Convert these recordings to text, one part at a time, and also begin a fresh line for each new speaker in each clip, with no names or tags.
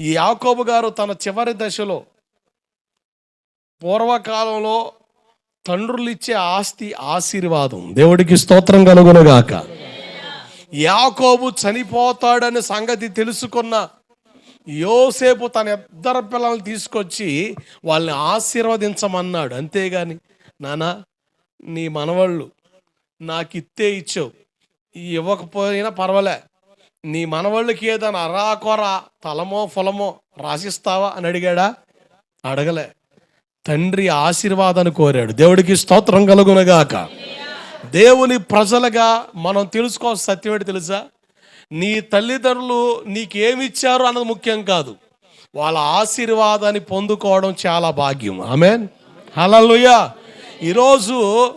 ఈ యాకోబు గారు తన చివరి దశలో పూర్వకాలంలో తండ్రులు ఇచ్చే ఆస్తి ఆశీర్వాదం. దేవుడికి స్తోత్రం కలుగునుగాక. యాకోబు చనిపోతాడనే సంగతి తెలుసుకున్న యోసేపు తన ఇద్దరు పిల్లల్ని తీసుకొచ్చి వాళ్ళని ఆశీర్వదించమన్నాడు. అంతేగాని నానా నీ మనవాళ్ళు నాకు ఇత్తే ఇచ్చావు. ఇవ్వకపోయినా పర్వాలే. నీ మనవాళ్ళకి ఏదైనా అరాకొర తలమో ఫలమో రాసిస్తావా అని అడిగాడా? అడగలే. తండ్రి ఆశీర్వాదాన్ని కోరాడు. దేవుడికి స్తోత్రం కలుగునగాక. దేవుని ప్రజలుగా మనం తెలుసుకో సత్యం ఏంటి తెలుసా? నీ తల్లిదండ్రులు నీకేమిచ్చారు అన్నది ముఖ్యం కాదు. వాళ్ళ ఆశీర్వాదాన్ని పొందుకోవడం చాలా భాగ్యం. ఆమెన్. హలలుయ ఈరోజు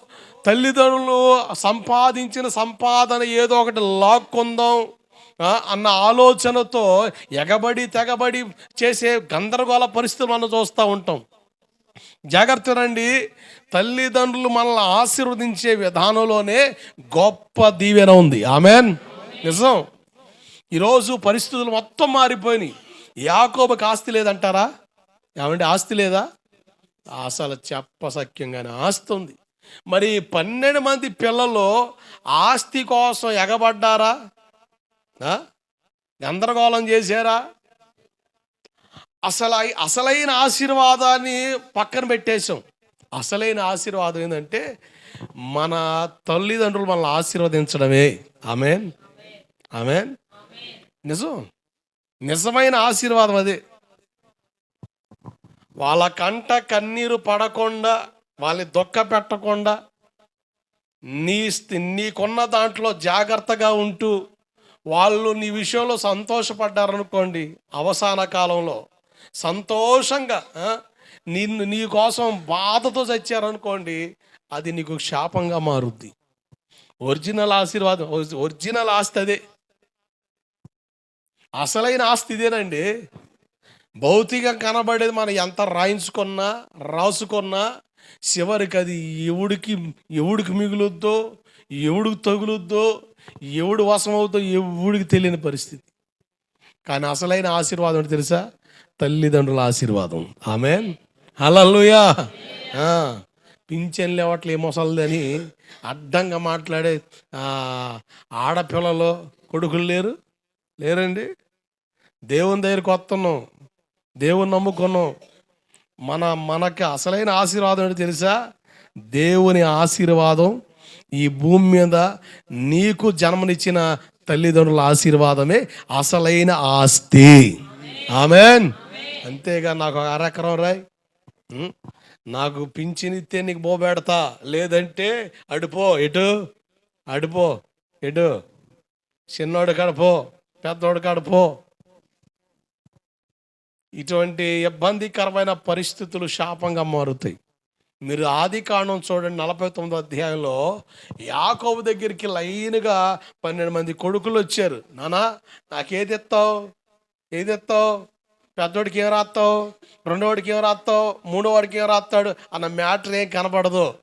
తల్లిదండ్రులు సంపాదించిన సంపాదన ఏదో ఒకటి లాక్కుందాం. అన్న ఆలోచనతో ఎగబడి తెగబడి చేసే గందరగోళ పరిస్థితులు మనం చూస్తూ ఉంటాం. జాగ్రత్త రండి. తల్లిదండ్రులు మనల్ని ఆశీర్వదించే విధానంలోనే గొప్ప దీవెన ఉంది. ఆమెన్. నిజం. ఈరోజు పరిస్థితులు మొత్తం మారిపోయినాయి. యాకోబకి ఆస్తి లేదంటారా? ఏమంటే ఆస్తి లేదా? అసలు చెప్పసక్యంగానే ఆస్తి ఉంది. మరి పన్నెండు మంది పిల్లలు ఆస్తి కోసం ఎగబడ్డారా? గందరగోళం చేశారా? అసలు అసలైన ఆశీర్వాదాన్ని పక్కన పెట్టేశాం. అసలైన ఆశీర్వాదం ఏంటంటే మన తల్లిదండ్రులు మనల్ని ఆశీర్వదించడమే. ఆమెన్. ఆమెన్. నిజం. నిజమైన ఆశీర్వాదం అదే. వాళ్ళ కంట కన్నీరు పడకుండా వాళ్ళని దొక్క పెట్టకుండా నీ నీకున్న దాంట్లో జాగ్రత్తగా ఉంటూ వాళ్ళు నీ విషయంలో సంతోషపడ్డారనుకోండి అవసాన కాలంలో సంతోషంగా నిన్ను నీ కోసం బాధతో చచ్చారనుకోండి అది నీకు శాపంగా మారుద్ది. ఒరిజినల్ ఆశీర్వాదం ఒరిజినల్ ఆస్తి అదే. అసలైన ఆస్తి ఇదేనండి. భౌతికంగా కనబడేది మనం ఎంత రాయించుకున్నా రాసుకున్నా చివరికి అది ఎవడికి ఎవడికి మిగులుద్దో ఎవడికి తగులుద్దో ఎవడు వాసం అవుతో ఎవడికి తెలియని పరిస్థితి. కానీ అసలైన ఆశీర్వాదం అంటే తెలుసా? తల్లిదండ్రుల ఆశీర్వాదం. ఆమె హలలుయా పింఛన్ లేవట్లు ఏమొసలదని అడ్డంగా మాట్లాడే ఆడపిల్లలు కొడుకులు లేరు? లేరండి? దేవుని దగ్గరికి వస్తున్నాం. దేవుని నమ్ముకున్నాం. మన మనకి అసలైన ఆశీర్వాదం ఏంటో తెలుసా? దేవుని ఆశీర్వాదం ఈ భూమి మీద నీకు జన్మనిచ్చిన తల్లిదండ్రుల ఆశీర్వాదమే అసలైన ఆస్తి. ఆమెన్. అంతేగా నాకు అరెకరం రాయ్. నాకు పింఛనిస్తే నీకు బోబెడతా లేదంటే అడిపో ఎటు? అడిపో ఎటు? చిన్నోడు కడపో పెద్దోడు కడపో ఇటువంటి ఇబ్బందికరమైన పరిస్థితులు శాపంగా మారుతాయి. మీరు ఆది కాండం చూడండి నలభై తొమ్మిదో అధ్యాయంలో యాకోబు దగ్గరికి లైన్గా పన్నెండు మంది కొడుకులు వచ్చారు. నానా నాకేది ఎత్తావు? ఏది ఎత్తావు? పెద్దోడికి ఏం రాస్తావు? రెండోడికి ఏం రాస్తావు? మూడోవాడికి ఏం రాస్తాడు? అన్న మ్యాటర్ ఏం కనబడదు.